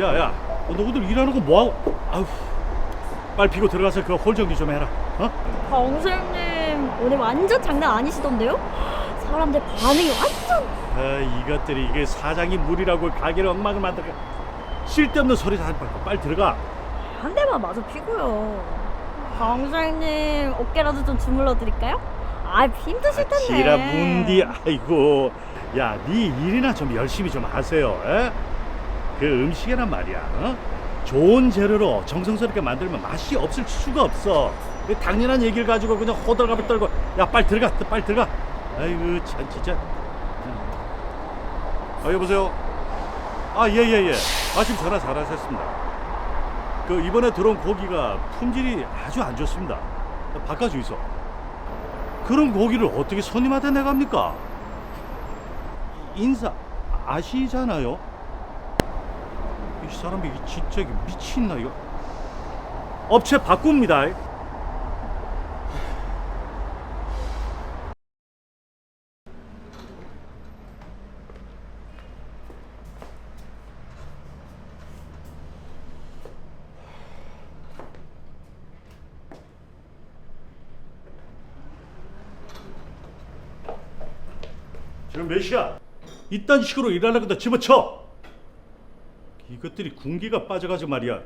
야야 너희들 일하는 거 뭐하고 아우 빨리 피고 들어가서 그 홀 정리 좀 해라 어? 강사님 오늘 완전 장난 아니시던데요? 사람들 반응이 완전 아 이것들이 이게 사장이 무리라고 가게를 엉망을 만들어 쓸데없는 소리 다 하지 말고 빨리 들어가 한 대만 마저 피고요. 강사님 어깨라도 좀 주물러 드릴까요? 아 힘드실 텐데. 지라 문디 아이고 야네 일이나 좀 열심히 좀 하세요 에? 그 음식이란 말이야 어? 좋은 재료로 정성스럽게 만들면 맛이 없을 수가 없어. 그 당연한 얘기를 가지고 그냥 호들갑을 떨고 야 빨리 들어가 빨리 들어가. 아이고 참 진짜. 아 여보세요. 아 예 예예. 마침 전화 잘하셨습니다. 그 이번에 들어온 고기가 품질이 아주 안 좋습니다. 바꿔주 있어 그런 고기를 어떻게 손님한테 내갑니까? 인사 아시잖아요. 이 사람이 진짜 이게 미친나 이거. 업체 바꿉니다. 지금 몇 시야? 이딴 식으로 일하려고 다 집어쳐. 이것들이 군기가 빠져가지고 말이야.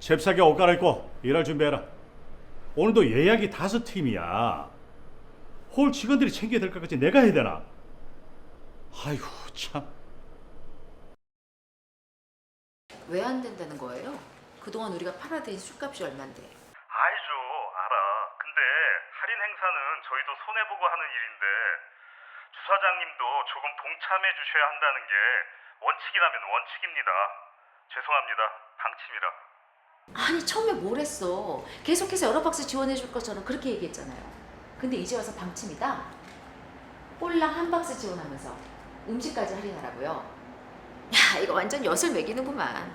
잽싸게 옷 갈아입고 일할 준비해라. 오늘도 예약이 다섯 팀이야. 홀 직원들이 챙겨야 될 것까지 내가 해야 되나? 아이고 참. 왜 안 된다는 거예요? 그동안 우리가 팔아들인 술값이 얼만데 알죠, 알아. 근데 할인 행사는 저희도 손해보고 하는 일인데 주사장님도 조금 동참해 주셔야 한다는 게 원칙이라면 원칙입니다. 죄송합니다. 방침이라. 아니 처음에 뭘 했어? 계속해서 여러 박스 지원해 줄 것처럼 그렇게 얘기했잖아요. 근데 이제 와서 방침이다? 꼴랑 한 박스 지원하면서 음식까지 할인하라고요? 야 이거 완전 엿을 매기는구만.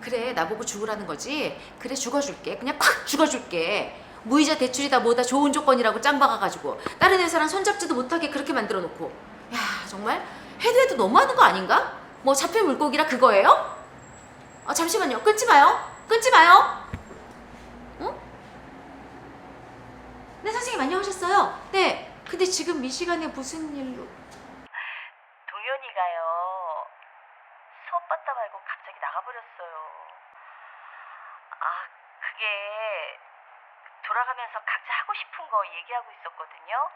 그래 나보고 죽으라는 거지? 그래 죽어줄게. 그냥 콱 죽어줄게 무이자 대출이다 뭐다 좋은 조건이라고 짱 박아가지고 다른 회사랑 손잡지도 못하게 그렇게 만들어 놓고. 야 정말? 해도 해도 너무하는 거 아닌가? 뭐 잡힌 물고기라 그거예요? 아 잠시만요. 끊지 마요. 끊지 마요. 응? 네 선생님 안녕하셨어요? 네. 근데 지금 이 시간에 무슨 일로? 동현이가요. 수업 받다 말고 갑자기 나가버렸어요. 아 그게 돌아가면서 각자 하고 싶은 거 얘기하고 있었거든요.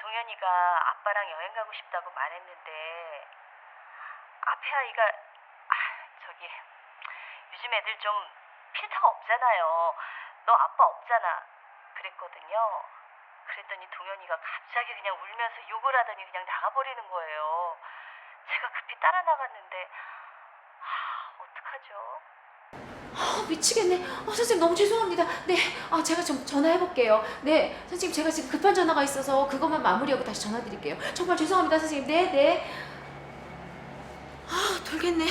동현이가 아빠랑 여행 가고 싶다고 말했는데 앞에 아이가 아 저기 요즘 애들 좀 필터가 없잖아요. 너 아빠 없잖아. 그랬거든요. 그랬더니 동현이가 갑자기 그냥 울면서 욕을 하더니 그냥 나가버리는 거예요. 제가 급히 따라 나갔는데 아, 어떡하죠? 아 미치겠네. 아 선생님 너무 죄송합니다. 네 아 제가 좀 전화해 볼게요. 네 선생님 제가 지금 급한 전화가 있어서 그것만 마무리하고 다시 전화 드릴게요. 정말 죄송합니다 선생님. 네 네. 아 돌겠네.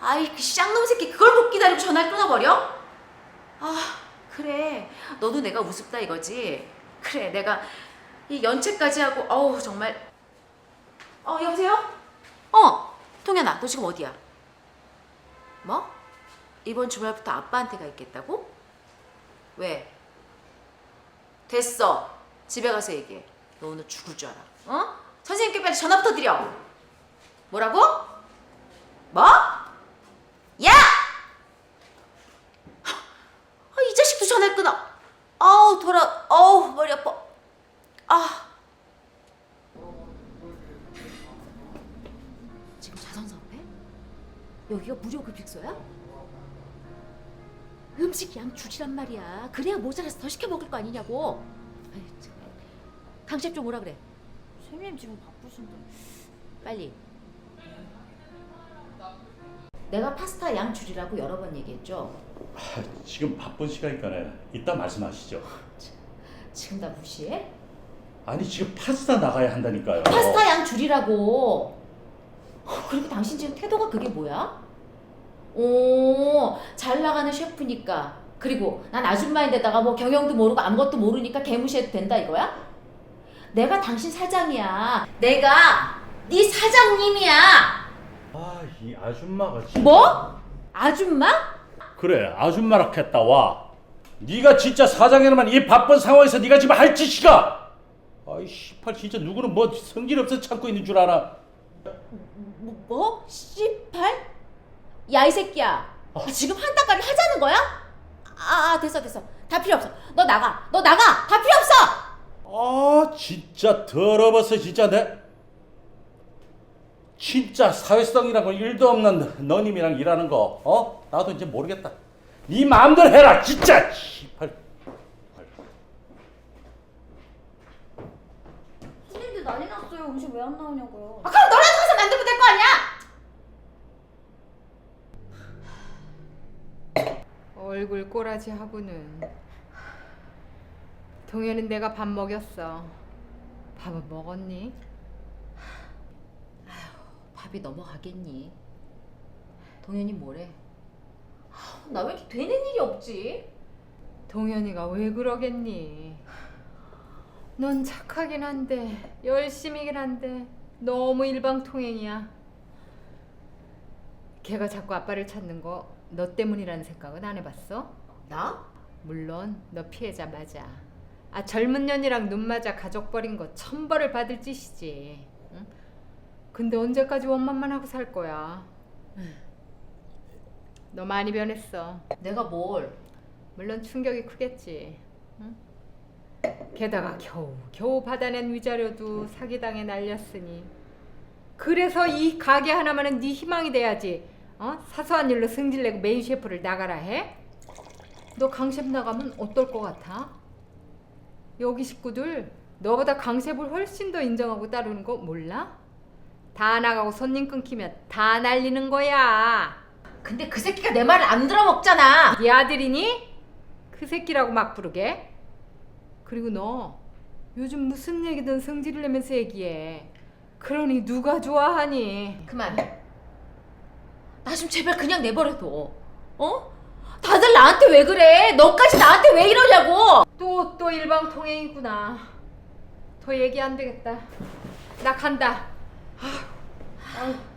아이 그 쌍놈 새끼 그걸 못 기다리고 전화를 끊어버려? 아 그래. 너도 내가 우습다 이거지? 그래 내가 이 연체까지 하고 어우 정말. 어 여보세요? 어 통현아 너 지금 어디야? 뭐 이번 주말부터 아빠한테 가 있겠다고 왜 됐어 집에 가서 얘기해 너 오늘 죽을 줄 알아 어 선생님께 빨리 전화부터 드려 뭐라고 뭐 야! 아, 이 자식도 전화를 끊어. 아우 돌아. 아우 머리 아파. 아. 지금 자선 사업해? 여기가 무료 급식소야? 음식 양 줄이란 말이야. 그래야 모자라서 더 시켜 먹을 거 아니냐고. 아유, 참. 강셰프 좀 오라 그래. 선생님 지금 바쁘신데. 빨리. 내가 파스타 양 줄이라고 여러 번 얘기했죠. 아, 지금 바쁜 시간이니까 이따 말씀하시죠. 지금 나 무시해? 아니 지금 파스타 나가야 한다니까요. 파스타 양 줄이라고. 어, 그리고 당신 지금 태도가 그게 뭐야? 오, 잘 나가는 셰프니까. 그리고 난 아줌마인데다가 뭐 경영도 모르고 아무것도 모르니까 개무시해도 된다 이거야? 내가 당신 사장이야. 내가 네 사장님이야. 아 이 아줌마가 진짜 뭐? 아줌마? 그래 아줌마라 했다 와 네가 진짜 사장이라면 이 바쁜 상황에서 네가 지금 할 짓이가 아이 씨발 진짜 누구는 뭐 성질 없어 참고 있는 줄 알아 뭐? 18? 야 이 새끼야. 아, 지금 한 따까리 하자는 거야? 아, 아 됐어 됐어. 다 필요 없어. 너 나가. 너 나가. 다 필요 없어. 아 진짜 더러워서 진짜 내 진짜 사회성이라고 일도 없는 너님이랑 일하는 거 어? 나도 이제 모르겠다 네 마음대로 해라 진짜 씨발 손님들 난리 났어요. 음식 왜 안 나오냐고요. 아, 그럼 너라도 가서 만들면 될 거 아니야? 얼굴 꼬라지 하고는 동현은 내가 밥 먹였어 밥은 먹었니? 밥이 넘어가겠니? 동현이 뭐래? 나 왜 이렇게 되는 일이 없지? 동현이가 왜 그러겠니? 넌 착하긴 한데 열심히긴 한데 너무 일방통행이야 걔가 자꾸 아빠를 찾는 거 너 때문이라는 생각은 안 해봤어? 나? 물론 너 피해자 맞아. 아 젊은 년이랑 눈 맞아 가족 버린 거 천벌을 받을 짓이지. 응? 근데 언제까지 원만만 하고 살 거야? 너 많이 변했어. 내가 뭘? 물론 충격이 크겠지. 응? 게다가 겨우 겨우 받아낸 위자료도 사기당해 날렸으니. 그래서 이 가게 하나만은 네 희망이 돼야지. 어? 사소한 일로 승질내고 메인 셰프를 나가라 해? 너 강셰프 나가면 어떨 것 같아? 여기 식구들 너보다 강셰프를 훨씬 더 인정하고 따르는 거 몰라? 다 나가고 손님 끊기면 다 날리는 거야. 근데 그 새끼가 내 말을 안 들어먹잖아. 네 아들이니? 그 새끼라고 막 부르게? 그리고 너 요즘 무슨 얘기든 성질을 내면서 얘기해. 그러니 누가 좋아하니? 그만. 나 좀 제발 그냥 내버려둬. 어? 다들 나한테 왜 그래? 너까지 나한테 왜 이러냐고. 또 또 일방통행이구나. 더 얘기 안 되겠다. 나 간다. 강쌤님 나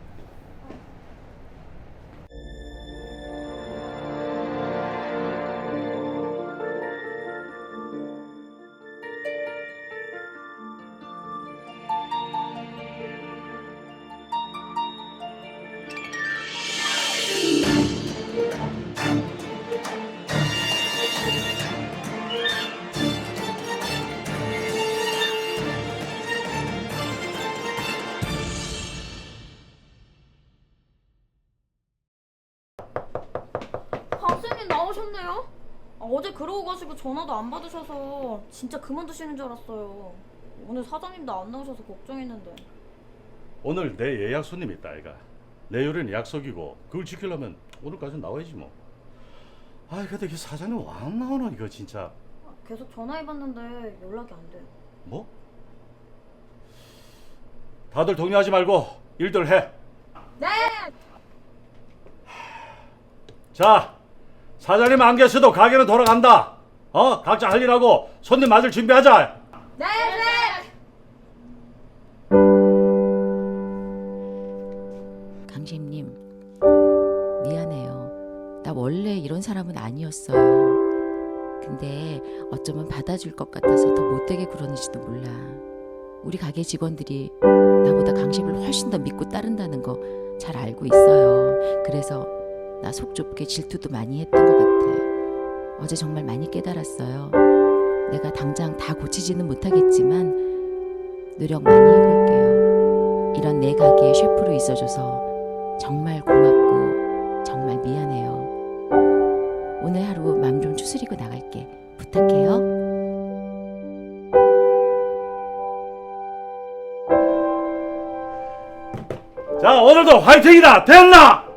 오셨네요? 아, 어제 그러고 가시고 전화도 안 받으셔서 진짜 그만두시는 줄 알았어요. 오늘 사장님도 안 나오셔서 걱정했는데. 오늘 내 예약 손님 있다 아이가 내 요리는 약속이고 그걸 지키려면 오늘까지 나와야지 뭐 아이 근데 이 사장님 왜안 나오나 이거 진짜 아, 계속 전화해봤는데 연락이 안 돼요. 뭐? 다들 동요하지 말고 일들 해. 네! 자, 사장님 안 계셔도 가게는 돌아간다. 어? 각자 할 일하고 손님 맞을 준비하자. 네! 네! 강심님 미안해요. 나 원래 이런 사람은 아니었어요. 근데 어쩌면 받아줄 것 같아서 더 못되게 굴었는지도 몰라. 우리 가게 직원들이 나보다 강심을 훨씬 더 믿고 따른다는 거 잘 알고 있어요. 그래서 나 속 좁게 질투도 많이 했던 것 같아. 어제 정말 많이 깨달았어요. 내가 당장 다 고치지는 못하겠지만 노력 많이 해볼게요. 이런 내 가게의 셰프로 있어줘서 정말 고맙고 정말 미안해요. 오늘 하루 맘좀 추스리고 나갈게. 부탁해요. 자, 오늘도 화이팅이다. 됐나?